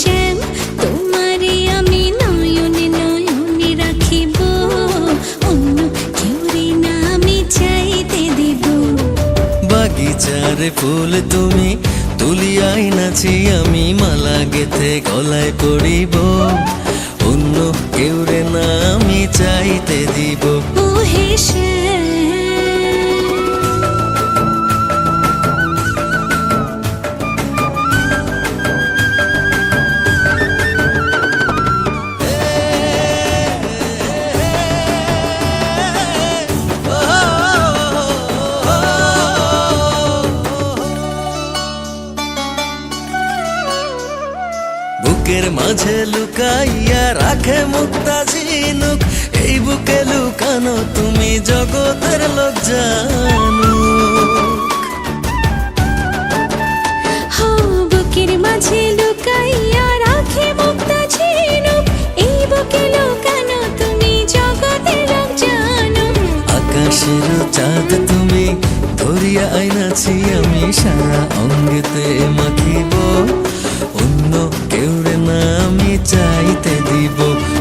শ্যাম আমি নয়নে নয়নে রাখিব। অন্য কেউ রে না আমি চাইতে দেব। বাগিচার ফুল তুমি তুলিয়াই নাছি আমি মালা গেথে গলায় পড়িব। বুকের মাঝে লুকাইয়া রাখে মুক্তা ঝিনুক এই বুকে লুকানো তুমি জগতের লোক জানো বুকের মাঝে লুকাইয়া রাখে মুক্তা ঝিনুক এই বুকে লুকানো তুমি জগতের লোক জানো আকাশের চাঁদ তুমি ধরিয়া আইনাছি আমি সারা অঙ্গেতে মাখিব। চাইতে দিব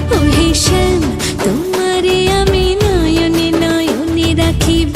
ও হে শ্যাম তোমারে আমি নয়নে নয়নে রাখিব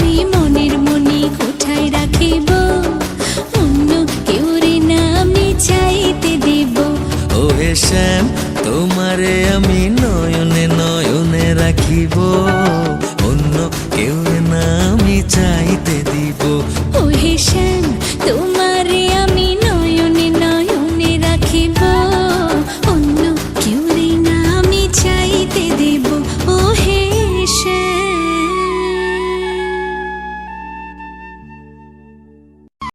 তোমারে আমি নয়নে নয়নে রাখিব। অন্য কেউ না আমি চাইতে দিব। ওহে শ্যাম, তোমারে আমি নয়নে নয়নে রাখিব।